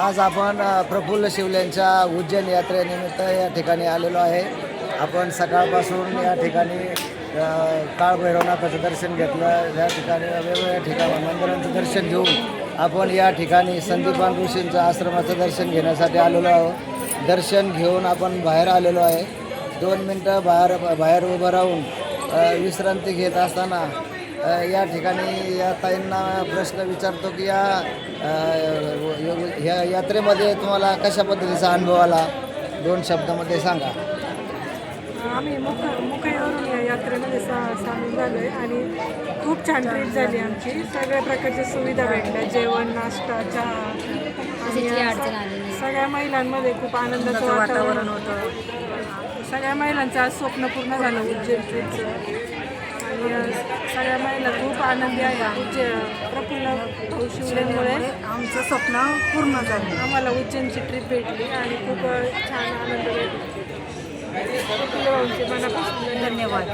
आज आपण प्रफुल्ल शिवल्यांच्या उज्जैन यात्रेनिमित्त या ठिकाणी आलेलो आहे. आपण सकाळपासून या ठिकाणी काळभैरवनाथाचं दर्शन घेतलं. या ठिकाणी वेगवेगळ्या ठिकाणी मंदिरांचं दर्शन घेऊन आपण या ठिकाणी संदीपान ऋषींचं आश्रमाचं दर्शन घेण्यासाठी आलेलो आहोत. दर्शन घेऊन आपण बाहेर आलेलो आहे. दोन मिनटं बाहेर बाहेर उभं राहून विश्रांती घेत असताना या ठिकाणी या ताईंना प्रश्न विचारतो की या अ, य- या यात्रेमध्ये तुम्हाला कशा पद्धतीचा अनुभव आला? दोन शब्दामध्ये सांगा. आम्ही मुख मुखाईवरून या यात्रेमध्ये सा सामील झालो आहे आणि खूप छान ट्रीप झाली आमची. सगळ्या प्रकारच्या सुविधा भेटल्या. जेवण नाश्ता चहा आणि सगळ्या महिलांमध्ये खूप आनंदाचं वातावरण होतं. सगळ्या महिलांचं आज स्वप्न पूर्ण झालं उज्जैन ट्रीपचं. आणि सगळ्या आनंदी आहे उज्जै प्रफुल्ल भाऊ शिवलेमुळे. आमचं स्वप्न पूर्ण झालं. आम्हाला उज्जैनची ट्रिप भेटली आणि खूप छान आनंद भेटला. प्रफुल्ल भाऊंचे मनापासून धन्यवाद.